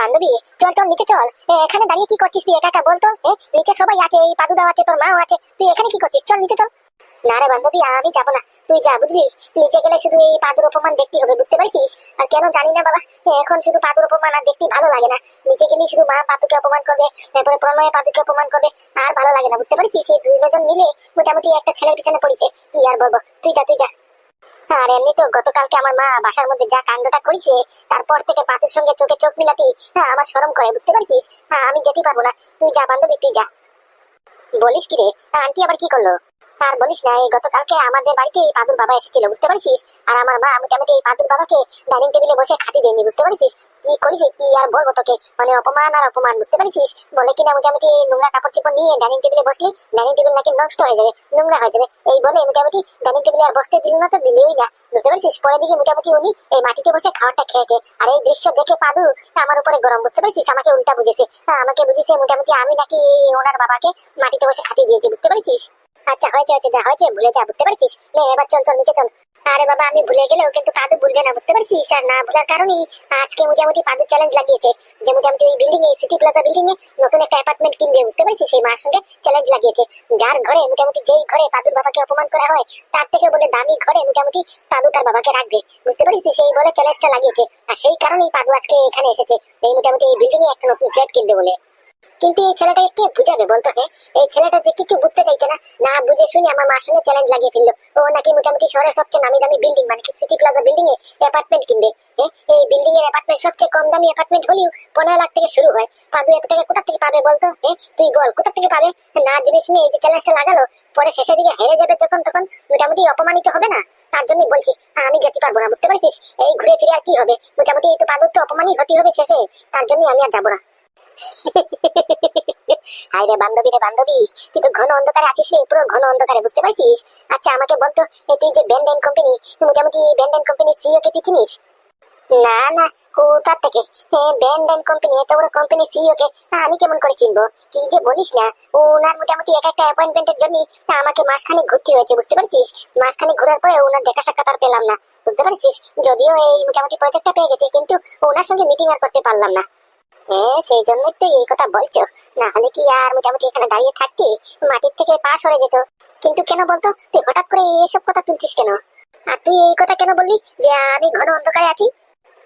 বান্ধবী, চল চল, নিচে চল। এখানে দাঁড়িয়ে কি করছিস তুই একা একা? বলতো নিচে সবাই আছে, এই পাদুদাও আছে, তোর মাও আছে। তুই এখানে কি করছিস? চল, নিচে চল। না রে বান্ধবী, আমি যাব না। তুই যা বুঝবি নিচে গেলে শুধু এই পাদুর অপমান দেখতে হবে, বুঝতে পারছিস? আর কেন জানি না বাবা এখন শুধু পাদুর অপমান আর দেখতে ভালো লাগে না। নিচে গেলে শুধু মা পাতুকে অপমান করবে, তারপরে প্রণয় পাতুকে অপমান করবে, আর ভালো লাগে না, বুঝতে পারছিস? এই দুজন মিলে মোটামুটি একটা ছেলের পিছনে পড়েছে। কি আর বলব? তুই যা তুই যা। আর এমনি তো গতকালকে আমার মা বাসার মধ্যে যা কাণ্ডটা করেছে তারপর থেকে সঙ্গে চোখে চোখ হ্যাঁ, আমার সরম করে বুঝতে পারছিস? হ্যাঁ আমি যেতে পারব না। তুই যা বান্ধবী তুই যা। বলিস কি রে? আন্টি আবার কি করল? আর বলিস না এই গতকালকে আমাদের বাড়িতে এই পাদুর বাবা এসেছিল বুঝতে পারছিস? আর আমার মা মোটামুটি এই পাদুর বাবাকে ডাইনিং টেবিলে বসে খাতি দেয়নি বুঝতে পারছিস? কি করিস কি আর বলব তোকে? মানে অপমান আর অপমান, বুঝতে পারছিস বলে কিনা মোটামুটি নোংরা কাপড় চোপড় নিয়ে ডাইনিং টেবিলে বসলি ডাইনিং টেবিল নাকি নষ্ট হয়ে যাবে, নোংরা হয়ে যাবে। এই বলে মোটামুটি ডাইনিং টেবিলে আর বসতে দিল না তো দিলেই না, বুঝতে পারছিস? পরের দিকে মোটামুটি উনি এই মাটিতে বসে খাবারটা খেয়েছে। আর এই দৃশ্য দেখে পাদু আমার উপরে গরম, বুঝতে পারছিস? আমাকে উল্টা বুঝেছে। আমাকে বুঝেছে মোটামুটি আমি নাকি ওনার বাবাকে মাটিতে বসে খাতি দিয়েছি, বুঝতে পারছিস? আচ্ছা হয়েছে হয়েছে, যা হয়েছে, ভুলে যা, বুঝতে পারছিস? নে, এবার চল চল, নিচে চল। আরে বাবা, আমি ভুলে গেলেও কিন্তু পাদু ভুলবে না, বুঝতে পারছিস? আর না ভুলার কারণেই আজকে মোটামুটি পাদু চ্যালেঞ্জ লাগিয়েছে। যে মোটামুটি ওই বিল্ডিং এ সিটি প্লাজা বিল্ডিং এ নতুন একটা অ্যাপার্টমেন্ট কিনবে, বুঝতে পারছিস? সেই মার সঙ্গে চ্যালেঞ্জ লাগিয়েছে। যার ঘরে মোটামুটি যেই ঘরে পাদুর বাবাকে অপমান করা হয়, তার থেকে বলে দামি ঘরে মোটামুটি পাদু তার বাবাকে রাখবে। বুঝতে পারছিস? সেই বলে চ্যালেঞ্জটা লাগিয়েছে। আর সেই কারণেই পাদু আজকে এখানে এসেছে। এই মোটামুটি এই বিল্ডিং এ একটা নতুন ফ্ল্যাট কিনবে বলে। কিন্তু এই ছেলেটাকে কে বুঝাবে বলতো হ্যাঁ? এই ছেলেটা যে কিছু বুঝতে চাইছে না না বুঝে শুনে আমার মার সঙ্গে চ্যালেঞ্জ লাগিয়ে ফেলল। ও নাকি মোটামুটি শহরের সবচেয়ে নামি দামি বিল্ডিং মানে কি সিটি প্লাজা বিল্ডিং এ অ্যাপার্টমেন্ট কিনবে হ্যাঁ? এই বিল্ডিং এর অ্যাপার্টমেন্ট সবচেয়ে কম দামি অ্যাপার্টমেন্ট হলেও পনেরো লাখ থেকে শুরু হয়। পাদু এত টাকা কোথা থেকে পাবে বলতো হ্যাঁ? তুই বল, কোথা থেকে পাবে? না জেনে শুনে এই যে চ্যালেঞ্জটা লাগালো, পরে শেষের দিকে হেরে যাবে যখন তখন মোটামুটি অপমানিত হবে না? তার জন্য বলছি আমি যেতে পারব না, বুঝতে পারছিস? এই ঘুরে ফিরে আর কি হবে? মোটামুটি এই তো পাদুর তো অপমানই হতে হবে শেষে, তার জন্য আমি আর যাব না। রে বান্ধবী রে বান্ধবী, তুই তো ঘন অন্ধকারে আছিস রে, পুরো ঘন অন্ধকারে, বুঝতে পারছিস? আচ্ছা আমাকে বলতো তুই যে মোটামুটি কে তুই চিনিস? না না থেকে? কোম্পানি এত বড় কোম্পানি কে আমি কেমন করে চিনবো? কি যে বলিস না, ওনার মোটামুটি এক একটা অ্যাপয়েন্টমেন্টের জন্য আমাকে মাসখানে ঘুরতে হয়েছে, বুঝতে পারছিস? মাসখানে ঘোরার পরে ওনার দেখা সাক্ষাৎ আর পেলাম না, বুঝতে পারছিস? যদিও এই মোটামুটি প্রজেক্টটা পেয়ে গেছে, কিন্তু ওনার সঙ্গে মিটিং আর করতে পারলাম না। হ্যাঁ সেই জন্যই তো এই কথা বলছো। না হলে কি আর মোটামুটি এখানে দাঁড়িয়ে থাকতি? মাটির থেকে পা সরে যেত। কিন্তু কেন বলতো? তুই হঠাৎ করে এসব কথা তুলছিস কেন? আর তুই এই কথা কেন বললি যে আমি ঘন অন্ধকারে আছি?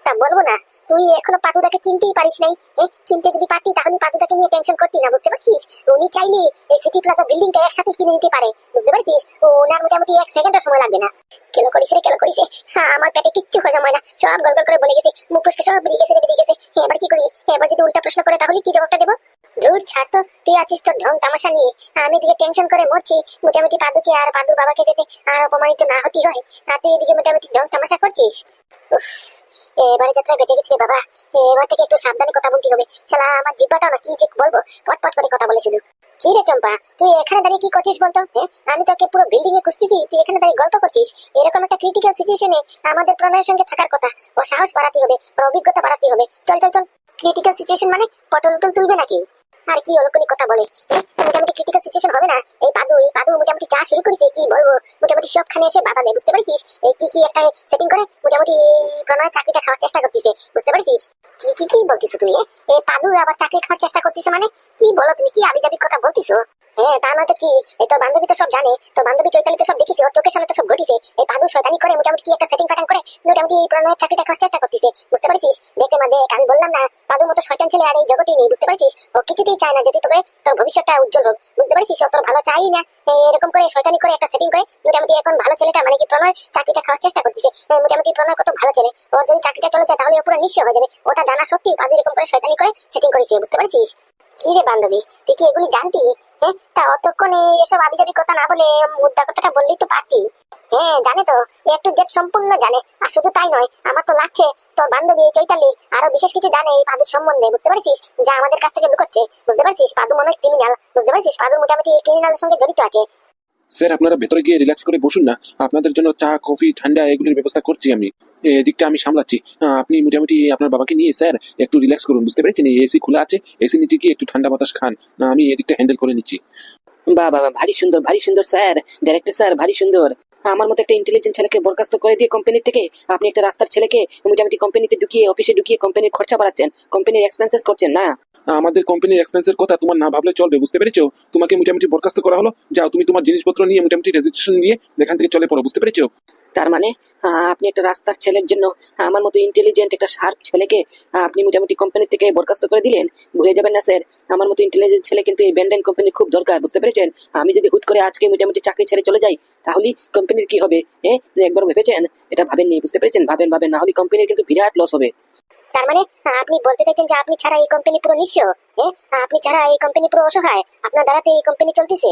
তা বলব না। তুই এখনও পাতুদাকে চিনতেই পারিস নাই। এ, চিনতে যদি পারতি তাহলে পাতুদাকে নিয়ে টেনশন করতি না বুঝতে পারছিস? উনি চাইলে এই সিটি প্লাজা বিল্ডিংটা একসাথে কিনে নিতে পারে বুঝতে পারছিস? ওনার মোটামুটি এক সেকেন্ডও সময় লাগবে না। কেন করিস রে কেন করিস হ্যাঁ আমার পেটে কিচ্ছু হজম হয় না। সব গল করে বলে গেছে মুখ ফুসকে সব বেরিয়ে গেছে বেরিয়ে গেছে। হ্যাঁ, এবার কি করি? এবার যদি উল্টা প্রশ্ন করে তাহলে কি জবাবটা দেবো? ধুর ছাড় তো তুই আছিস তোর ঢং তামাশা নিয়ে। আমি এদিকে টেনশন করে মরছি। মোটামুটি পাদুকে আর পাদুর বাবাকে যেতে আর অপমানিত না হতে হয়। আর তুই এদিকে মোটামুটি ঢং তামাশা করছিস? এবারে যাত্রায় বেঁচে গেছি, বাবা। এবার থেকে একটু সাবধানে কথা বলতে হবে। শালা, আমার জিব্বাটাও না কি যে বলব? পটপট করে কথা বলে শুধু। কি রে চম্পা, তুই এখানে দাঁড়িয়ে কি করছিস বলতো হ্যাঁ? আমি তোকে পুরো বিল্ডিং এ খুঁজতেছি, তুই এখানে দাঁড়িয়ে গল্প করছিস। এরকম একটা ক্রিটিক্যাল সিচুয়েশনে আমাদের প্রণয়ের সঙ্গে থাকার কথা। ও সাহস বাড়াতে হবে, ওর অভিজ্ঞতা বাড়াতে হবে। চল চল চল ক্রিটিক্যাল সিচুয়েশন মানে পটল টল তুলবে নাকি? আর কি অলক্ষণিক কথা বলে? মোটামুটি ক্রিটিক্যাল সিচুয়েশন হবে না? এই পাদু এই পাদু মোটামুটি যা শুরু করেছে, কি বলব? মোটামুটি সবখানে এসে বাধা দেয়, বুঝতে পারছিস? এই কি কি একটা সেটিং করে? মোটামুটি প্রণয়ের চাকরিটা খাওয়ার চেষ্টা করতেছে, বুঝতে পারছিস? কি কি কি বলতেছো তুমি এই পাদু আবার চাকরি খাওয়ার চেষ্টা করতেছে মানে? কি বলো তুমি, কি আবিজাবি কথা বলতিছো? হ্যাঁ তা নয়তো কি? এই তোর বান্ধবী তো সব জানে, তোর বান্ধবী চৈতালি তো সব দেখিছে, ওর চোখের সামনে তো সব ঘটিছে। এই পাদু শয়তানি করে মোটামুটি কি একটা সেটিং প্যাটার্ন করে, মোটামুটি এই প্রণয়ের চাকরিটা খাওয়ার চেষ্টা করতেছে। বুঝতে পারছিস? দেখে মা, দেখ, আমি বললাম না পাদুর মতো শয়তান ছেলে আর এই জগতেই নেই, বুঝতে পারছিস? ও কিছুতেই চায় না, যদি তোকে তোর ভবিষ্যৎটা উজ্জ্বল হোক, বুঝতে পারছিস? ও তোর ভালো চাই না। এরকম করে শয়তানি করে একটা সেটিং করে, মোটামুটি এখন ভালো ছেলেটা মানে কি প্রণয়, চাকরিটা খাওয়ার চেষ্টা করতেছে। মোটামুটি প্রণয় কত ভালো ছেলে। ওর যদি চাকরিটা চলে যায়, তাহলে ও পুরো নিঃস্ব হয়ে যাবে। ওটা জানা সত্যি পাদু এরকম করে শয়তানি করে সেটিং করেছে, বুঝতে পারছিস? কি বান্ধবী? তুই কি এগুলি জানতি? হ্যাঁ তা অতক্ষণে এসব আবিজাবি কথা না বলে মুদ্রা কথাটা বললেই তো পারতি। হ্যাঁ জানে তো একটু জেট সম্পূর্ণ জানে, আর শুধু তাই নয়, আমার তো লাগছে, তোর বান্ধবী চৈতালি আরও বিশেষ কিছু জানে এই পাদুর সম্বন্ধে, বুঝতে পারছিস? যা আমাদের কাছ থেকে লুকোচ্ছে, বুঝতে পারছিস? পাদু মনে ক্রিমিনাল বুঝতে পারছিস? পাদু মোটামুটি ক্রিমিনালের সঙ্গে জড়িত আছে। স্যার আপনারা ভেতরে গিয়ে রিল্যাক্স করে বসুন না। আপনাদের জন্য চা, কফি, ঠান্ডা এগুলির ব্যবস্থা করছি আমি। এদিকটা আমি সামলাচ্ছি। আপনি মোটামুটি আপনার বাবাকে নিয়ে স্যার একটু রিল্যাক্স করুন, বুঝতে পেরেছেন? এসি খোলা আছে এসি নিচে গিয়ে একটু ঠান্ডা বাতাস খান। আমি এদিকটা হ্যান্ডেল করে নিচ্ছি। বাহ বাবা ভারী সুন্দর ভারী সুন্দর স্যার ডাইরেক্টর স্যার ভারী সুন্দর। আমার মতো একটা ইন্টেলিজেন্ট ছেলেকে বরখাস্ত করে দিয়ে কোম্পানি থেকে আপনি একটা রাস্তার ছেলেকে মোটামুটি কোম্পানিতে ঢুকিয়ে অফিসে ঢুকিয়ে কোম্পানির খরচা বাড়াচ্ছেন। কোম্পানির এক্সপেন্সেস করছেন না। আমাদের কোম্পানির এক্সপেন্সের কথা তোমার না ভাবলে চলবে, বুঝতে পেরেছ? তোমাকে মোটামুটি বরখাস্ত করা হলো। যাও, তুমি তোমার জিনিসপত্র নিয়ে মোটামুটি রেজিস্ট্রেশন নিয়ে যেখান থেকে চলে পড়ো, বুঝতে পেরেছ? তার মানে আপনি একটা রাস্তার ছেলের জন্য আমার মতো ইন্টেলিজেন্ট একটা শার্প ছেলেকে আপনি মোটামুটি কোম্পানি থেকে বরখাস্ত করে দিলেন, ভুলে যাবেন না স্যার আমার মতো ইন্টেলিজেন্ট ছেলে কিন্তু এই ব্যান্ডেন কোম্পানি খুব দরকার, বুঝতে পেরেছেন? আমি যদি হুট করে আজকে মোটামুটি চাকরি ছেড়ে চলে যাই তাহলে কোম্পানির কি হবে? এ একবার ভেবেছেন? এটা ভাবেননি, বুঝতে পেরেছেন? ভাবেন ভাবেন, না হলে কোম্পানির কিন্তু বিরাট লস হবে। তার মানে আপনি বলতে চাইছেন যে আপনি ছাড়া এই কোম্পানি পুরো নিঃস্ব হ্যাঁ আপনি ছাড়া এই কোম্পানি পুরো অসহায়, আপনার দ্বারাতে এই কোম্পানি চলতেছে?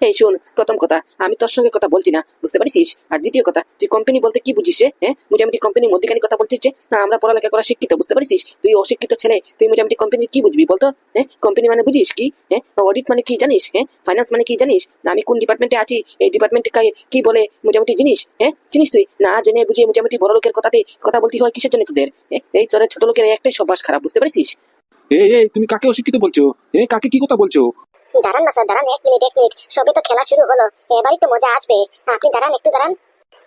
এই শুন প্রথম কথা আমি তোর সঙ্গে কথা বলছি না বুঝতে পারিস আর দ্বিতীয় কথা তুই কোম্পানি বলতে কি বুঝিস রে? হ্যাঁ? মোটামুটি কোম্পানির মধ্যেখানে কথা বলছিস যে আমরা পড়ালেখা করা শিক্ষিত বুঝতে পারিস তুই অশিক্ষিত ছেলে তুই মোটামুটি কোম্পানির কি বুঝবি বলতো? হ্যাঁ? কোম্পানি মানে বুঝিস কি? হ্যাঁ? অডিট মানে কি জানিস? হ্যাঁ? ফাইন্যান্স মানে কি জানিস? না আমি কোন ডিপার্টমেন্টে আছি এই ডিপার্টমেন্টে কি বলে মোটামুটি জিনিস? হ্যাঁ? চিনিস তুই? না জেনে বুঝিয়ে মোটামুটি বড় লোকের কথাতে কথা বলতে হয় কিসের জন্য তোদের? এ, এই তোর ছোট লোকের একটাই সবাস খারাপ বুঝতে পারিস এই এই তুমি কাকে অশিক্ষিত বলছো? এ কাকে কি কথা বলছো? দাঁড়ান না স্যার দাঁড়ান এক মিনিট এক মিনিট। সবে তো খেলা শুরু হলো এবারই তো মজা আসবে। আপনি দাঁড়ান একটু দাঁড়ান।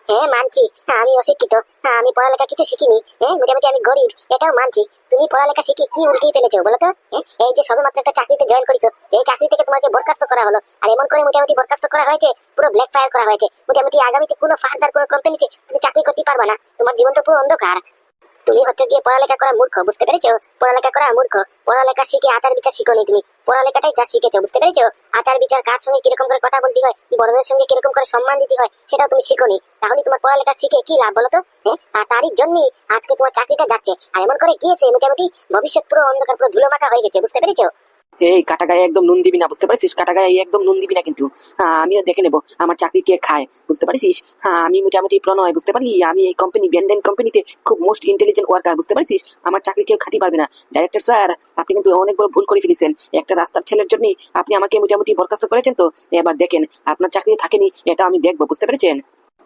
হ্যাঁ মানছি আমি অশিক্ষিত আমি পড়ালেখা কিছু শিখিনি। হ্যাঁ মোটামুটি আমি গরিব এটাও মানছি। তুমি পড়ালেখা শিখে কি উল্টিয়ে ফেলেছো বলো তো? হ্যাঁ, এই যে সবে মাত্র একটা চাকরিতে জয়েন করেছ এই চাকরি থেকে তোমাকে বরখাস্ত করা হলো। আর এমন করে মোটামুটি বরখাস্ত করা হয়েছে পুরো ব্ল্যাক ফায়ার করা হয়েছে। মোটামুটি আগামীতে কোনো ফার্দার কোনো কোম্পানিতে তুমি চাকরি করতে পারবে না। তোমার জীবন তো পুরো অন্ধকার। তুমি হচ্ছে গিয়ে পড়ালেখা করা মূর্খ, বুঝতে পেরেছ? পড়ালেখা করা মূর্খ। পড়ালেখা শিখে আচার বিচার শিখোনি তুমি। পড়ালেখাটাই যা শিখেছো, বুঝতে পেরেছ? আচার বিচার কার সঙ্গে কীরকম করে কথা বলতে হয়? বড়দের সঙ্গে কীরকম করে সম্মান দিতে হয়, সেটাও তুমি শিখোনি তাহলে তোমার পড়ালেখা শিখে কি লাভ বলো তো? হ্যাঁ? আর তারই জন্যই আজকে তোমার চাকরিটা যাচ্ছে। আর এমন করে গিয়েছে, মোটামুটি ভবিষ্যৎ পুরো অন্ধকার, পুরো ধুলো মাখা হয়ে গেছে, বুঝতে পেরেছ? এই কাটা গায়ে একদম নুন দিবি না বুঝতে পারছিস? কাটা গায়ে একদম নুন দিবি না কিন্তু। হ্যাঁ, আমিও দেখে নেব। আমার চাকরি কে খায় বুঝতে পারছিস? হ্যাঁ আমি মোটামুটি প্রণয় বুঝতে পারলি? আমি এই কোম্পানি ব্যান্ডেন কোম্পানিতে খুব মোস্ট ইন্টেলিজেন্ট ওয়ার্কার বুঝতে পারছিস? আমার চাকরি কেউ খাতি পারবে না। ডাইরেক্টর স্যার আপনি কিন্তু অনেক বড় ভুল করে ফেলেছেন। একটা রাস্তার ছেলের জন্য আপনি আমাকে মোটামুটি বরখাস্ত করেছেন তো? এবার দেখেন আপনার চাকরি থাকেনি এটা আমি দেখব বুঝতে পেরেছেন?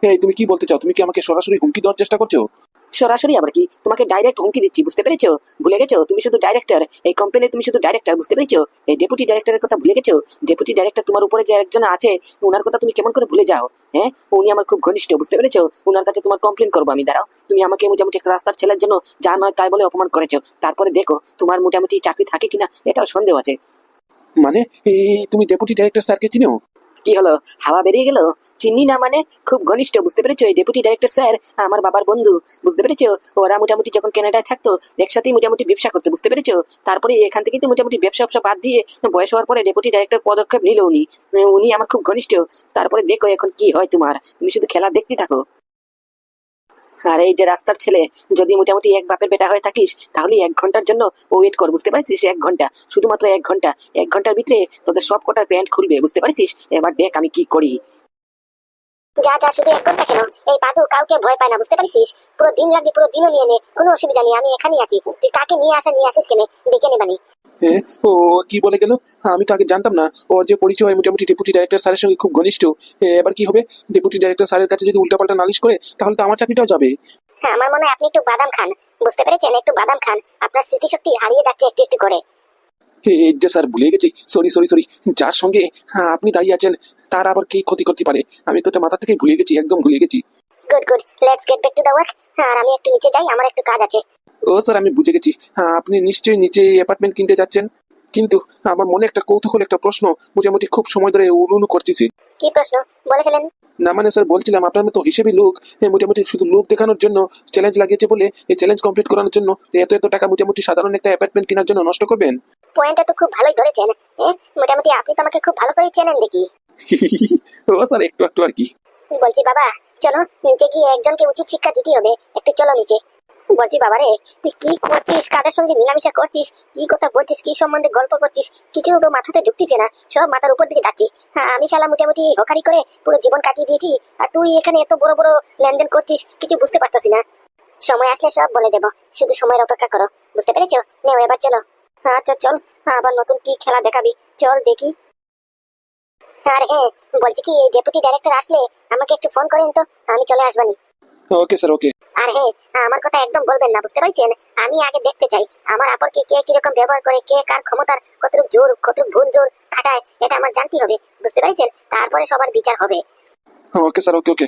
এই তুমি কি বলতে চাও? তুমি কি আমাকে সরাসরি হুমকি দেওয়ার চেষ্টা করছ? সরাসরি আবার কি তোমাকে ডাইরেক্ট হুমকি দিচ্ছি, বুঝতে পেরেছ? ভুলে গেছো? তুমি শুধু ডাইরেক্টর এই কোম্পানি তুমি শুধু ডাইরেক্টর বুঝতে পেরেছ? এই ডেপুটি ডাইরেক্টরের কথা ভুলে গেছো? ডেপুটি ডাইরেক্টর তোমার উপরে যে একজন আছে ওনার কথা তুমি কেমন করে ভুলে যাও? হ্যাঁ? উনি আমার খুব ঘনিষ্ঠ, বুঝতে পেরেছ? ওনার কাছে তোমার কমপ্লেন করব আমি, দাঁড়াও। তুমি আমাকে মোটামুটি একটা রাস্তার ছেলের জন্য যা নয় তাই বলে অপমান করেছ। তারপরে দেখো, তোমার মোটামুটি চাকরি থাকে কিনা, এটাও সন্দেহ আছে। মানে তুমি ডেপুটি ডাইরেক্টর স্যারকে চিনো? কি হলো? হাওয়া বেরিয়ে গেল? চিনি না মানে? খুব ঘনিষ্ঠ, বুঝতে পেরেছ? এই ডেপুটি ডাইরেক্টর স্যার আমার বাবার বন্ধু, বুঝতে পেরেছ? ওরা মোটামুটি যখন কেনাডায় থাকতো, একসাথেই মোটামুটি ব্যবসা করতে, বুঝতে পেরেছ? তারপরে এখান থেকে তো মোটামুটি ব্যবসা ব্যবসা বাদ দিয়ে বয়স হওয়ার পরে ডেপুটি ডাইরেক্টর পদক্ষেপ নিল উনি। উনি আমার খুব ঘনিষ্ঠ। তারপরে দেখো এখন কি হয় তোমার। তুমি শুধু খেলা দেখতে থাকো। আর এই যে রাস্তার ছেলে, যদি মোটামুটি এক বাপের বেটা হয়ে থাকিস তাহলে এক ঘণ্টার জন্য ওয়েট কর, বুঝতে পারছিস? এক ঘণ্টা। শুধুমাত্র এক ঘণ্টা। এক ঘণ্টার ভিতরে তোদের সব কটার প্যান্ট খুলবে, বুঝতে পারছিস? এবার দেখ আমি কি করি। যা যা, শুধু এক ঘণ্টা কেন? এই পাদু কাউকে ভয় পায় না, বুঝতে পারছিস? পুরো দিন লাগবে, পুরো দিনও নিয়ে নে। কোনো অসুবিধা নেই, আমি এখানেই আছি। তুই কাকে নিয়ে আসা, নিয়ে আসিস কেনে? দেখে নেবানি হ্যাঁ ও কি বলে গেল? আমি তো আগে জানতাম না। ওর যে পরিচয় মোটামুটি ডেপুটি ডাইরেক্টর স্যারের সঙ্গে খুব ঘনিষ্ঠ। এবার কি হবে? ডেপুটি ডাইরেক্টর স্যারের কাছে যদি উল্টাপাল্টা নালিশ করে তাহলে তো আমার চাকরিটাও যাবে। হ্যাঁ আমার মনে হয় আপনি একটু বাদাম খান। বুঝতে পেরেছেন? একটু বাদাম খান। আপনার স্মৃতিশক্তি হারিয়ে যাচ্ছে একটু একটু করে। এই যে স্যার ভুলে গেছি। সরি সরি সরি যার সঙ্গে হ্যাঁ, আপনি দাঁড়িয়ে আছেন তার আবার কি ক্ষতি করতে পারে? আমি তো মাথা থেকে ভুলে গেছি একদম ভুলে গেছি। Good good let's get back to the work আর আমি একটু নিচে যাই আমার একটু কাজ আছে। ও স্যার আমি বুঝে গেছি। হ্যাঁ আপনি নিশ্চয়ই নিচে অ্যাপার্টমেন্ট কিনতে যাচ্ছেন। কিন্তু আমার মনে একটা কৌতূহল একটা প্রশ্ন। মোটামুটি খুব সময় ধরে উলুলু করতেছি। কি প্রশ্ন? বলে ফেলেন না মানে স্যার বলছিলাম আপনার মতো হিসেবে লোক মোটামুটি শুধু লোক দেখানোর জন্য চ্যালেঞ্জ লাগিয়েছে বলে এই চ্যালেঞ্জ কমপ্লিট করানোর জন্য এত এত টাকা মোটামুটি সাধারণ একটা অ্যাপার্টমেন্ট কেনার জন্য নষ্ট করবেন? পয়েন্টটা তো খুব ভালোই ধরেছেন মোটামুটি আপনি তো আমাকে খুব ভালো করে চেনেন দেখি। ও স্যার একটু একটু আর কি। বলছি, বাবা, চলো, নিচে গিয়ে একজনকে উচিত শিক্ষা দিতে হবে। একটু চলো নিচে। বলছি, বাবা রে, তুই কি করছিস? কাদের সঙ্গে মিলামিশা করছিস? কি কথা বলছিস? কি সম্বন্ধে গল্প করছিস? কিছু তো মাথাতে ঢুকতিছে না। সব মাথার উপর দিকে যাচ্ছি। হ্যাঁ আমি শালা মোটামুটি হকারি করে পুরো জীবন কাটিয়ে দিয়েছি। আর তুই এখানে এত বড় বড় লেনদেন করছিস, কিছু বুঝতে পারতাছি না। সময় আসলে সব বলে দেবো। শুধু সময়ের অপেক্ষা করো। বুঝতে পেরেছ? নেও, এবার চলো। আচ্ছা চল, আবার নতুন কি খেলা দেখাবি? চল দেখি। আর হ্যাঁ বলছি কি ডেপুটি ডাইরেক্টর আসলে আমাকে একটু ফোন করেন তো আমি চলে আসবানি ওকে স্যার ওকে। আর হ্যাঁ আমার কথা একদম বলবেন না বুঝতে পারছেন? আমি আগে দেখতে চাই আমার আপরকে কে কীরকম ব্যবহার করে কে কার ক্ষমতার কতটুকু জোর কতটুকু ভুল জোর খাটায় এটা আমার জানতে হবে বুঝতে পারছেন? তারপরে সবার বিচার হবে। Okay sir okay okay.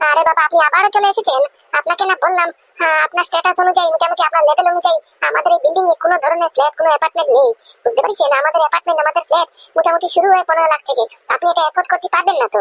আরে বাবা আপনি আবারও চলে এসেছেন? আপনাকে না বললাম হ্যাঁ, আপনার স্ট্যাটাস অনুযায়ী মোটামুটি আপনার লেভেল অনুযায়ী আমাদের এই বিল্ডিং এ কোনো ধরনের ফ্ল্যাট কোনো অ্যাপার্টমেন্ট নেই। বুঝতে পারছেন? আমাদের অ্যাপার্টমেন্ট আমাদের ফ্ল্যাট মোটামুটি শুরু হয় পনেরো লাখ থেকে। আপনি এটা অ্যাফোর্ড করতে পারবেন না তো?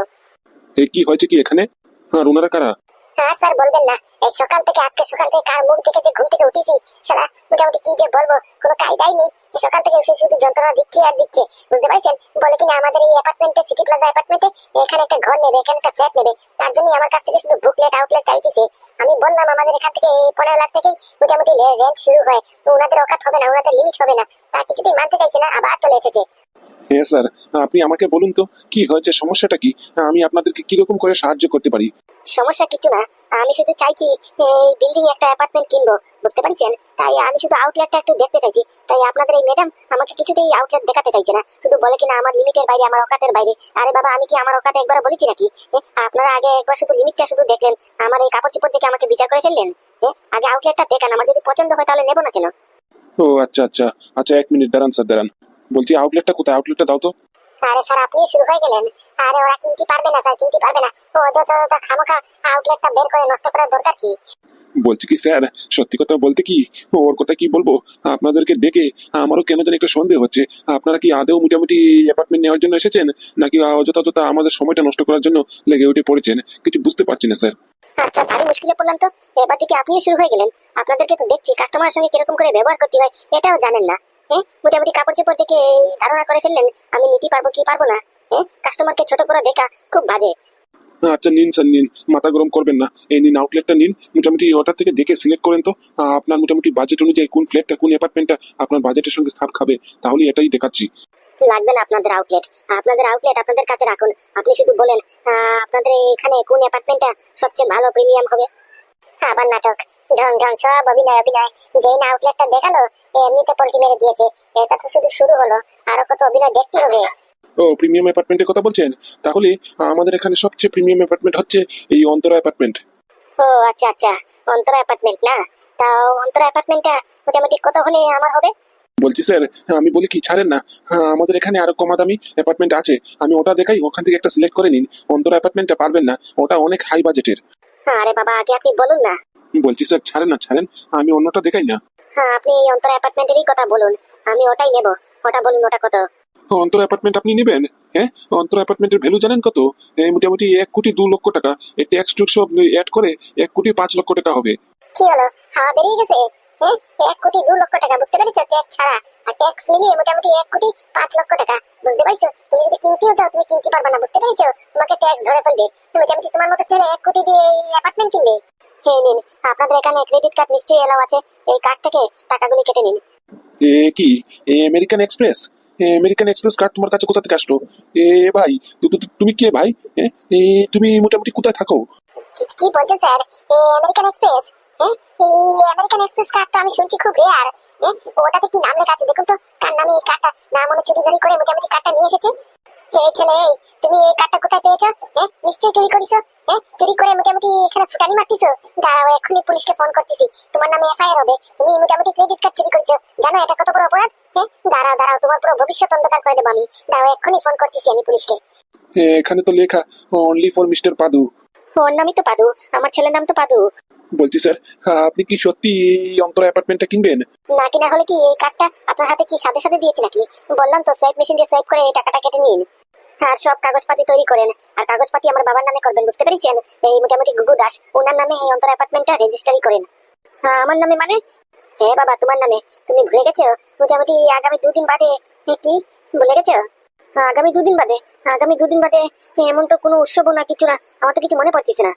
কি হয়েছে কি এখানে? হ্যাঁ ওনারা কারা? হ্যাঁ স্যার, বলবেন না। এই সকাল থেকে, আজকে সকাল থেকে কার মুখ থেকে যে ঘুম থেকে উঠেছি সারা মোটামুটি কি যে বলব, কোনো কায়দাই নেই। সকাল থেকে উঠে শুধু যন্ত্রণা দিচ্ছে আর দিচ্ছে। বুঝতে পারছেন? বলে কিনা আমাদের এই অ্যাপার্টমেন্টে সিটি প্লাজা অ্যাপার্টমেন্টে এখানে একটা ঘর নেবে, এখানে একটা ফ্ল্যাট নেবে। তার জন্য আমার কাছ থেকে শুধু বুকলেট আউটলেট চাইতেছে। আমি বললাম, আমাদের এখান থেকে এই পনেরো লাখ থেকে মোটামুটি রেন্ট শুরু হয়। তো ওনাদের অকাত হবে না, ওনাদের লিমিট হবে না। তা কিছুতেই মানতে চাইছে না, আবার চলে এসেছে। হ্যাঁ স্যার। আপনি আমাকে বলুন তো, কি হয়েছে, সমস্যাটা কি? আমি আপনাদেরকে কীরকম করে সাহায্য করতে পারি? সমস্যা কিছু না। আমি শুধু চাইছি, এই বিল্ডিং একটা অ্যাপার্টমেন্ট কিনবো। বুঝতে পারছেন? তাই আমি শুধু আউটলেটটা একটু দেখতে চাইছি। তাই আপনাদের এই ম্যাডাম আমাকে কিছুতেই আউটলেট দেখাতে চাইছে না। শুধু বলে কিনা আমার লিমিটের বাইরে, আমার অকাতের বাইরে। আরে বাবা, আমি কি আমার অকাতে একবার বলেছি নাকি? আপনারা আগে একবার শুধু লিমিটটা শুধু দেখলেন। আমার এই কাপড় চোপড় দেখে আমাকে বিচার করে ফেললেন? আগে আউটলেটটা দেখান। আমার যদি পছন্দ হয় তাহলে নেব না কেন? ও আচ্ছা আচ্ছা। আচ্ছা এক মিনিট দাঁড়ান, স্যার, দাঁড়ান। বলছি আউটলেটটা কোথায়? আউটলেটটা দাও তো। আরে স্যার আপনি শুরু হয়ে গেলেন। আরে ওরা কিনতে পারবে না স্যার কিনতে পারবে না। ও যত খামোখা আউটলেটটা বের করে নষ্ট করার দরকার কি? বলছি কি স্যার? সত্যি কথা বলতে কি ওর কথা কি বলব? আপনাদেরকে দেখে আমারও কেন একটা সন্দেহ হচ্ছে। আপনারা কি আদেও মোটামুটি অ্যাপার্টমেন্ট নেওয়ার জন্য এসেছেন? নাকি অযথা আমাদের সময়টা নষ্ট করার জন্য লেগে উঠে পড়েছেন? কিছু বুঝতে পারছি না স্যার। আচ্ছা ভারী মুশকিলে পড়লাম তো। এবার থেকে আপনিও শুরু হয়ে গেলেন। আপনাদেরকে তো দেখছি কাস্টমারের সঙ্গে কীরকম করে ব্যবহার করতে হয় এটাও জানেন না। হ্যাঁ মোটামুটি কাপড় চোপড় এই ধারণা করে ফেললেন আমি নিতে পারব কি পারব না? কাস্টমারকে ছোট করে দেখা খুব বাজে। আচ্ছা নিন স্যার নিন। মাথা গরম করবেন না। এই নিন আউটলেটটা নিন। মোটামুটি ওটার থেকে দেখে সিলেক্ট করেন তো। আপনার মোটামুটি বাজেট অনুযায়ী কোন ফ্ল্যাটটা কোন অ্যাপার্টমেন্টটা আপনার বাজেটের সঙ্গে খাপ খাবে তাহলে এটাই দেখাচ্ছি। লাগবে না আপনাদের আউটলেট আপনাদের আউটলেট আপনাদের কাছে রাখুন। আপনি শুধু বলেন আপনাদের এখানে কোন অ্যাপার্টমেন্টটা সবচেয়ে ভালো প্রিমিয়াম হবে? আবার নাটক। ঢং ঢং সব অভিনয় অভিনয়। যেই না আউটলেটটা দেখাল এমনিতে পল্টি মেরে দিয়েছে। এটা তো শুধু শুরু হলো। আরও কত অভিনয় দেখতে হবে। ও প্রিমিয়াম অ্যাপার্টমেন্টের কথা বলছেন? তাহলে আমাদের এখানে সবচেয়ে প্রিমিয়াম অ্যাপার্টমেন্ট হচ্ছে এই অন্তরা অ্যাপার্টমেন্ট ও আচ্ছা আচ্ছা অন্তরা অ্যাপার্টমেন্ট না? তাও অন্তরা অ্যাপার্টমেন্টটা মোটামুটি কত হলে আমার হবে? বলছি স্যার আমি বলি কি ছাড়েন না। হ্যাঁ, আমাদের এখানে আরও কমা দামি অ্যাপার্টমেন্ট আছে। আমি ওটা দেখাই ওখান থেকে একটা সিলেক্ট করে নিন। অন্তরা অ্যাপার্টমেন্টটা পারবেন না ওটা অনেক হাই বাজেটের আরে বাবা আগে আপনি বলুন না। বলছি স্যার ছাড়েন না ছাড়েন। আমি অন্যটা দেখাই না। হ্যাঁ আপনি এই অন্তরা অ্যাপার্টমেন্টেরই কথা বলুন। আমি ওটাই নেব। ওটা বলুন ওটা কত? অন্তর অ্যাপার্টমেন্ট আপনি নেবেন? হ্যাঁ? অন্তর অ্যাপার্টমেন্টের ভ্যালু জানেন কত? এই মোটামুটি এক কোটি দু লক্ষ টাকা। এই ট্যাক্স টুক্স সব অ্যাড করে এক কোটি পাঁচ লক্ষ টাকা হবে। কি হলো? হাওয়া বেরিয়ে গেছে? হ্যাঁ? এক কোটি দু লক্ষ টাকা বুঝতে পেরেছ? ট্যাক্স ছাড়া। আর ট্যাক্স মিলিয়ে মোটামুটি এক কোটি পাঁচ লক্ষ টাকা। বুঝতে পারছ? তুমি যদি কিনতেও চাও তুমি কিনতে পারবে না বুঝতে পেরেছ? তোমাকে ট্যাক্স ধরে ফেলবে। মোটামুটি তোমার মতো ছেলে এক কোটি দিয়ে এই অ্যাপার্টমেন্ট কিনবে। হ্যাঁ নিন। আপনাদের এখানে ক্রেডিট কার্ড নিশ্চয়ই এলাও আছে। এই কার্ড থেকে টাকাগুলি কেটে নিন। এ কি? এ American Express American Express card তোমার কাছে কোথা থেকে আসলো? এ ভাই তুমি কে ভাই? এ, তুমি মোটামুটি কোথায় থাকো? কি বলছেন স্যার? এই American Express American Express card আমি শুনছি খুব রেয়ার হ্যাঁ? ওটাতে কি নাম লেখা আছে? দেখুন তো কার নামে এই কার্ডটা না মনে চুরি করে মোটামুটি কার্ডটা নিয়ে এসেছে? এই ছেলে এই তুমি এই কার্ডটা কোথায় পেয়েছ? হ্যাঁ নিশ্চয়ই চুরি করেছ। হ্যাঁ চুরি করে মোটামুটি এখানে ফুটানি মারতেছো? দাঁড়াও এক্ষুনি পুলিশকে ফোন করতেছি। তোমার নামে এফআইআর হবে। তুমি মোটামুটি ক্রেডিট কার্ড চুরি করেছ। জানো এটা কত বড় অপরাধ? হ্যাঁ দাঁড়াও দাঁড়াও তোমার পুরো ভবিষ্যৎ অন্ধকার করে দেবো আমি। দাঁড়াও এক্ষুনি ফোন করতেছি আমি পুলিশকে। এখানে তো লেখা অনলি ফর মিস্টার পাদু। ওর নামই তো পাদু। আমার ছেলের নাম তো পাদু। বলছি স্যার আপনি কি সত্যি এই অন্তরা অ্যাপার্টমেন্টটা কিনবেন? না কিনা হলে কি এই কার্ডটা আপনার হাতে কি সাথে সাথে দিয়েছে নাকি? বললাম তো সোয়াইপ মেশিন দিয়ে সোয়াইপ করে এই টাকাটা কেটে নিন। আর সব কাগজপাতি তৈরি করেন। আর কাগজপাতি আমার বাবার নামে করবেন বুঝতে পেরেছেন? এই মোটামুটি গুগু দাস ওনার নামে এই অন্তর অ্যাপার্টমেন্টটা রেজিস্টারি করেন। হ্যাঁ আমার নামে মানে? হ্যাঁ বাবা তোমার নামে? তুমি ভুলে গেছো? মোটামুটি আগামী দুদিন বাদে কি? ভুলে গেছো? হ্যাঁ, আগামী দুদিন বাদে আগামী দুদিন বাদে এমন তো কোনো উৎসব না কিছু না আমার তো কিছু মনে পড়তেছে না।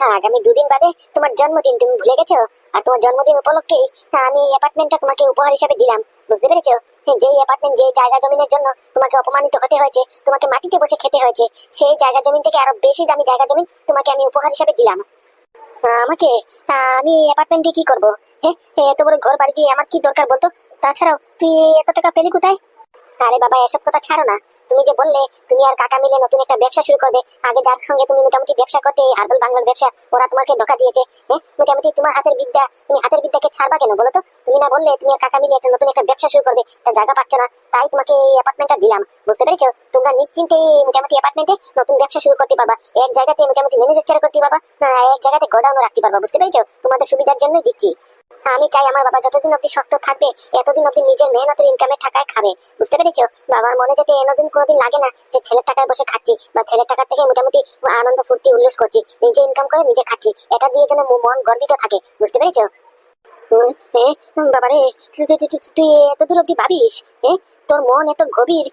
হ্যাঁ, আগামী দুদিন বাদে তোমার জন্মদিন তুমি ভুলে গেছো? আর তোমার জন্মদিন উপলক্ষেই হ্যাঁ, আমি এই অ্যাপার্টমেন্টটা তোমাকে উপহার হিসেবে দিলাম বুঝতে পেরেছ? হ্যাঁ, যেই অ্যাপার্টমেন্ট যেই জায়গা জমিনের জন্য তোমাকে অপমানিত হতে হয়েছে তোমাকে মাটিতে বসে খেতে হয়েছে সেই জায়গা জমিন থেকে আরও বেশি দামি জায়গা জমিন তোমাকে আমি উপহার হিসেবে দিলাম। আমাকে আমি অ্যাপার্টমেন্ট কি করব? হ্যাঁ এত বড় ঘর বাড়ি দিয়ে আমার কি দরকার বলতো? তাছাড়াও তুই এত টাকা পেলি কোথায়? আরে বাবা, এসব কথা ছাড়ো না। তুমি যে বললে, তুমি আর কাকা মিলে নতুন একটা ব্যবসা শুরু করবে, আগে যার সঙ্গে তুমি মোটামুটি ব্যবসা করতে হার্বাল বাংলার ব্যবসা, ওরা তোমাকে ধোকা দিয়েছে হ্যাঁ? মোটামুটি তোমার হাতের বিদ্যা, তুমি হাতের বিদ্যাকে ছাড়বা কেন, বলো তো? তুমি না বললে, তুমি আর কাকা মিলে একটা নতুন একটা ব্যবসা শুরু করবে, তা জায়গা পাচ্ছ না, তাই তোমাকে এই অ্যাপার্টমেন্টটা দিলাম। বুঝতে পেরেছ? তোমরা নিশ্চিন্তে মোটামুটি অ্যাপার্টমেন্টে নতুন ব্যবসা শুরু করতে পারবা। এক জায়গাতে মোটামুটি ম্যানেজার করতে পারবা, না, এক জায়গাতে গোডাউনও রাখতে পারবা, বুঝতে পেরেছ? তোমাদের সুবিধার জন্যই দিচ্ছি। আমি চাই আমার বাবা যতদিন অব্দি শক্ত থাকবে, এতদিন অব্দি নিজের মেহনতের ইনকামের টাকায় খাবে, বুঝতে পেরেছ? বাবার মনে যাতে এতদিন কোনোদিন লাগে না যে ছেলের টাকায় বসে খাচ্ছি বা ছেলের টাকা থেকে মোটামুটি আনন্দ ফুর্তি উল্লাস করছি নিজে ইনকাম করে নিজে খাচ্ছি। এটা দিয়ে যেন মন গর্বিত থাকে বুঝতে পেরেছ? বাবারে তুই এত দূর অব্দি ভাবিস? হ্যাঁ তোর মন এত গভীর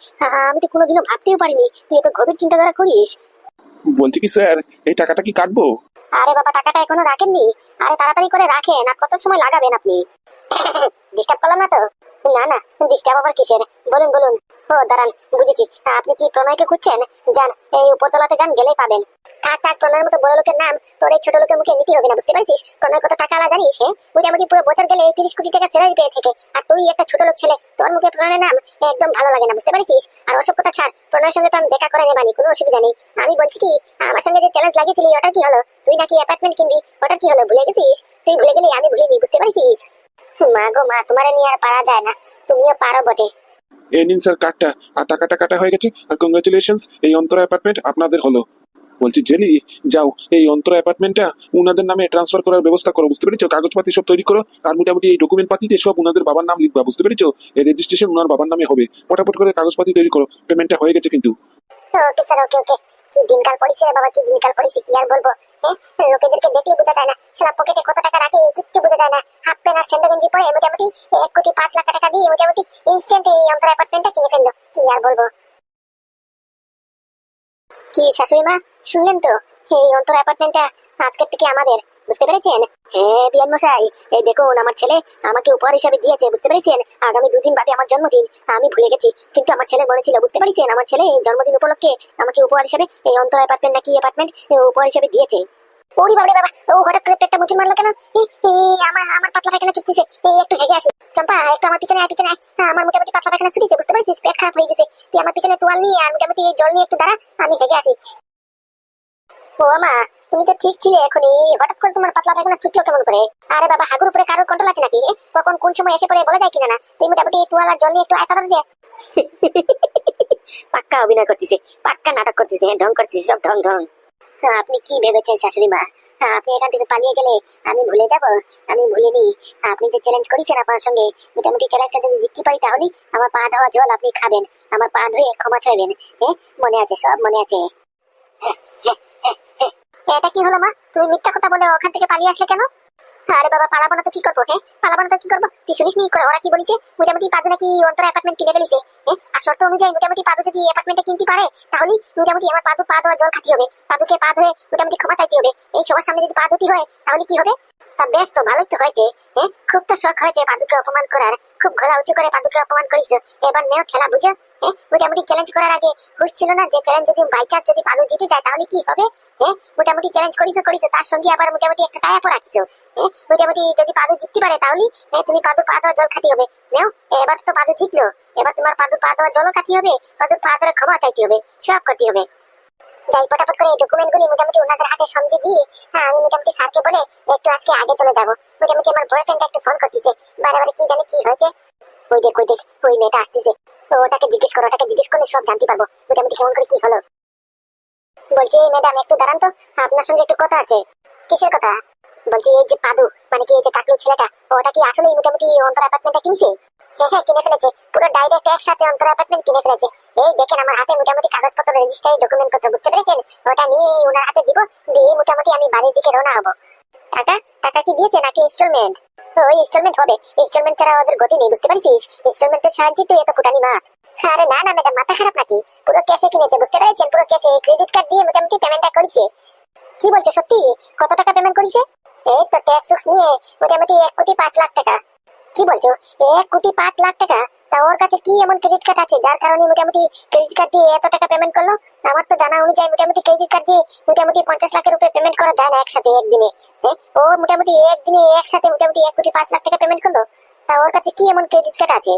আমি তো কোনোদিনও ভাবতেও পারিনি তুই এত গভীর চিন্তাধারা করিস। বলছি কি স্যার এই টাকাটা কি কাটবো? আরে বাবা টাকাটা এখনও রাখেননি। আরে তাড়াতাড়ি করে রাখেন আর কত সময় লাগাবেন আপনি? ডিস্টার্ব করলাম না তো? না না, ডিস্টার্ব আবার কিসের? বলুন বলুন। ও, দাঁড়ান, বুঝেছি। আপনি কি প্রণয়কে খুঁজছেন? যান, এই উপরতলাতে যান, গেলেই পাবেন। প্রণয়ের মতো বড় লোকের নাম তোর এই ছোট লোকের মুখে নিতে হবে না, বুঝতে পারছিস? প্রণয় কত টাকা আলা জানিস হ্যাঁ? পুরো বছর গেলে তিরিশ কোটি টাকা স্যালারি পেয়ে আর তুই একটা ছোট লোক ছেলে, তোর মুখে প্রণয়ের নাম একদম ভালো লাগে না, বুঝতে পারছিস? আর ওসব কথা ছাড়, প্রণয়ের সঙ্গে তো আমি দেখা করে নেবানি কোনো অসুবিধা নেই। আমি বলছি কি, আমার সঙ্গে যে চ্যালেঞ্জ লাগিয়েছিলি ওটার কি হলো? তুই নাকি অ্যাপার্টমেন্ট কিনবি ওটার কি হলো, ভুলে গেছিস? তুই ভুলে গেলি আমি ভুলিনি বুঝতে পারছিস? মা গো মা, তোমার নিয়ে আর পারা যায় না। তুমিও পারো বটে। এই নিন স্যার, কার্ডটা। আর টাকাটা কাটা হয়ে গেছে। আর এই অন্তরা অ্যাপার্টমেন্ট আপনাদের হলো। বলছি, জেলি, যাও। এই অন্তরা অ্যাপার্টমেন্টটা উনাদের নামে ট্রান্সফার করার ব্যবস্থা করো, বুঝতে পেরেছ? কাগজপাতি সব তৈরি করো। আর মোটামুটি এই ডকুমেন্ট পাতিতে সব উনাদের বাবার নাম লিখবা, বুঝতে পেরেছ? এই রেজিস্ট্রেশন উনার বাবার নামে হবে। ফটাফট করে কাগজপাতি তৈরি করো। পেমেন্টটা হয়ে গেছে কিন্তু। দিনকাল পড়েছে বাবা, কি দিনকাল পড়েছে, কি আর বলব? হ্যাঁ? লোকেদেরকে দেখলে বোঝা যায় না। পকেটে কত টাকা রাখে কিচ্ছু বোঝা যায় না। হাফ প্যান্ট এক কোটি পাঁচ লাখ টাকা দিয়ে মোটামুটি ইনস্ট্যান্ট এই অন্তর কিনে ফেলল। কি আর বলব? কি শাশুড়ি মা? শুনলেন তো? এই অন্তর অ্যাপার্টমেন্টটা আজকের থেকে আমাদের, বুঝতে পেরেছেন? হ্যাঁ বিয়ান মশাই। এই দেখুন, আমার ছেলে আমাকে উপহার হিসাবে দিয়েছে, বুঝতে পেরেছেন? আগামী দুদিন বাদে আমার জন্মদিন। আমি ভুলে গেছি, কিন্তু আমার ছেলে মনে ছিল বুঝতে পেরেছেন? আমার ছেলে এই জন্মদিন উপলক্ষে আমাকে উপহার হিসাবে এই অন্তর অ্যাপার্টমেন্ট নাকি অ্যাপার্টমেন্ট উপহার হিসাবে দিয়েছে। ওরি বাবারে বাবা ও হঠাৎ করে পেটটা মুচুর মারলো কেন? আমার আমার পাতলা পায়খানা চুটতেছে একটু হেগে আসি। চম্পা একটু আমার পিছনে আয় পিছনে আয়। আমার মোটামুটি পাতলা পায়খানা ছুটিছে বুঝতে পারছিস? পেট খারাপ হয়ে গেছে। তুই আমার পিছনে তোয়াল নিয়ে আর মোটামুটি জল নিয়ে একটু দাঁড়া আমি হেগে আসি। ও মা তুমি তো ঠিক ছিলে এখনই। হঠাৎ করে তোমার পাতলা পায়খানা ছুটলো কেমন করে? আরে বাবা হাগুর উপরে কারোর কন্ট্রোল আছে নাকি? কখন কোন সময় এসে পড়ে বলে দেয় কিনা না? তুই মোটামুটি তোয়াল আর জল নিয়ে একটু আয় তাড়াতাড়ি দে পাক্কা অভিনয় করতেছে পাক্কা নাটক করতেছে ঢং করতেছে সব ঢং ঢং। হ্যাঁ, আপনি কি ভেবেছেন শাশুড়ি মা? হ্যাঁ, আপনি এখান থেকে পালিয়ে গেলে আমি ভুলে যাব আমি ভুলে নি আপনি যে চ্যালেঞ্জ করেছেন আপনার সঙ্গে মোটামুটি চ্যালেঞ্জটা যদি জিততে পারি তাহলে আমার পা ধোয়া জল আপনি খাবেন আমার পা ধুয়ে ক্ষমা চাইবেন হ্যাঁ? মনে আছে সব মনে আছে। এটা কি হলো মা? তুমি মিথ্যা কথা বলে ওখান থেকে পালিয়ে আসলে কেন? আরে বাবা, পালাবো না তো কি করব হ্যাঁ? পালাবো না তো কি করব? তুই শুনিস নি? ওরা কি বলিছে? মোটামুটি পাঁচ নাকি অন্তর অ্যাপার্টমেন্ট কিনে ফেলিছে হ্যাঁ? আর শর্ত অনুযায়ী মোটামুটি পাদু যদি অ্যাপার্টমেন্টটা কিনতে পারে, তাহলে মোটামুটি আমার পাদু পা ধোয়া জল খাতি হবে। পাদুকে পা ধুয়ে মোটামুটি ক্ষমা চাইতে হবে। এই সবার সামনে যদি পা ধুতি হয়, তাহলে কি হবে? তা বেশ তো ভালোই তো হয়েছে হ্যাঁ খুব তো শখ হয়েছে পাদুকে অপমান করার। খুব গলা উঁচু করে পাদুকে অপমান করিস। এবার নেও ঠেলা, বুঝো? হ্যাঁ মোটামুটি চ্যালেঞ্জ করার আগে হুশ ছিল না যে চ্যালেঞ্জ যদি বাই চান্স যদি পাদু জিতে যায় তাহলে কি হবে? হ্যাঁ মোটামুটি চ্যালেঞ্জ করিস করিস। তার সঙ্গে আবার মোটামুটি একটা টায়া পর রাখিস হ্যাঁ মোটামুটি যদি পাদু জিততে পারে তাহলে তুমি পাদু পা দেওয়া জল খাতি হবে। নেও, এবার তো পাদু জিতলো। এবার তোমার পাদু পা দেওয়া জলও খাতি হবে পাদুর পা ধরে ক্ষমা চাইতে হবে, সব করতে হবে। যাই, পটাপট করে এই ডকুমেন্ট গুলি মোটামুটি ওনাদের হাতে সমঝে দিয়ে হ্যাঁ আমি মোটামুটি স্যারকে বলে একটু আজকে আগে চলে যাব। মোটামুটি আমার বয়ফ্রেন্ড একটু ফোন করতেছে। বারে কি জানে কি হয়েছে। ওই দেখ ওই দেখ, ওই মেয়েটা আসতেছে। ওটাকে জিজ্ঞেস করো, ওটাকে জিজ্ঞেস করলে সব জানতে পারব। মোটামুটি কেমন করে কি হলো। বলছি ম্যাডাম, একটু দাঁড়ান তো। আপনার সঙ্গে একটু কথা আছে। কিসের কথা? বলছি, এই যে পাদু মানে কি এই যে টাকলু ছেলেটা, ওটা কি আসলে মোটামুটি অন্তর অ্যাপার্টমেন্টটা কিনছে? হ্যাঁ কিনে ফেলেছে। পুরো ডাইরেক্ট একসাথে অন্তর অ্যাপার্টমেন্ট কিনে ফেলেছে। এই দেখেন আমার হাতে মোটামুটি কাগজপত্র রেজিস্ট্রারি ডকুমেন্ট পত্র, বুঝতে পেরেছেন? ওটা নিয়ে ওনার হাতে দিব, দিয়ে মোটামুটি আমি বাড়ির দিকে রওনা হব। টাকা? টাকা কি দিয়েছে নাকি ইনস্টলমেন্ট ওই ইনস্টলমেন্ট হবে। ইনস্টলমেন্ট ছাড়া ওদের গতি নেই, বুঝতে পারছিস? ইনস্টলমেন্টের সাহায্যে তো এত ফুটানি মাঠ আরে না না, ম্যাডাম, মাথা খারাপ নাকি? পুরো ক্যাশে কিনেছে, বুঝতে পেরেছেন? পুরো ক্যাশে ক্রেডিট কার্ড দিয়ে মোটামুটি পেমেন্টটা করেছে। কি বলছো, সত্যি? কত টাকা পেমেন্ট করেছে? এই তো ট্যাক্স নিয়ে মোটামুটি এক কোটি পাঁচ লাখ টাকা। কি বলছো? এক কোটি পাঁচ লাখ টাকা? তা ওর কাছে কি এমন ক্রেডিট কার্ড আছে? যার কারণে মোটামুটি ক্রেডিট কার্ড দিয়ে এত টাকা পেমেন্ট করল? আমার তো জানা অনুযায়ী মোটামুটি ক্রেডিট কার্ড দিয়ে মোটামুটি পঞ্চাশ লাখের উপরে পেমেন্ট করা যায় না একসাথে একদিনে? ও মোটামুটি একদিনে একসাথে মোটামুটি এক কোটি পাঁচ লাখ টাকা পেমেন্ট করল? তা ওর কাছে কি এমন ক্রেডিট কার্ড আছে?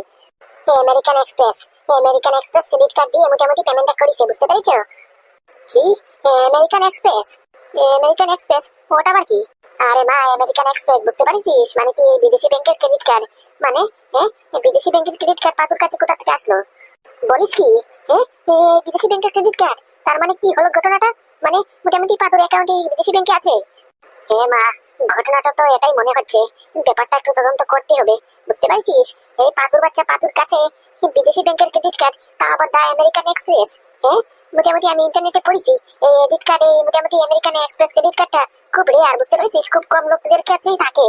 American Express American Express credit card দিয়ে মোটামুটি পেমেন্টটা করেছে, বুঝতে পেরেছ? কি? আমেরিকান এক্সপ্রেস আমেরিকান এক্সপ্রেস ওটা আবার কি? আরে মা আমেরিকান এক্সপ্রেস বুঝতে পারিস মানে কি বিদেশি ব্যাংকের ক্রেডিট কার্ড মানে হ্যাঁ? বিদেশি ব্যাংকের ক্রেডিট কার্ড পাতুর কাছে কোথা থেকে আসলো? বলিস কি? হ্যাঁ? বিদেশি ব্যাংকের ক্রেডিট কার্ড তার মানে কি হলো ঘটনাটা? মানে মোটামুটি পাতুর অ্যাকাউন্টে বিদেশি ব্যাংকে আছে? হ্যাঁ মা, ঘটনাটা তো এটাই মনে হচ্ছে। ব্যাপারটা একটু তদন্ত করতে হবে, বুঝতে পারছিস? এই পাতুর বাচ্চা পাতুর কাছে বিদেশি ব্যাংকের ক্রেডিট কার্ড তা আবার দা আমেরিকান এক্সপ্রেস হ্যাঁ মোটামুটি আমি ইন্টারনেটে পড়েছি। এই ক্রেডিট কার্ড এই মোটামুটি আমেরিকান এক্সপ্রেস ক্রেডিট কার্ডটা খুব রেয়ার বুঝতে পেরেছিস? খুব কম লোকদের কাছেই থাকে।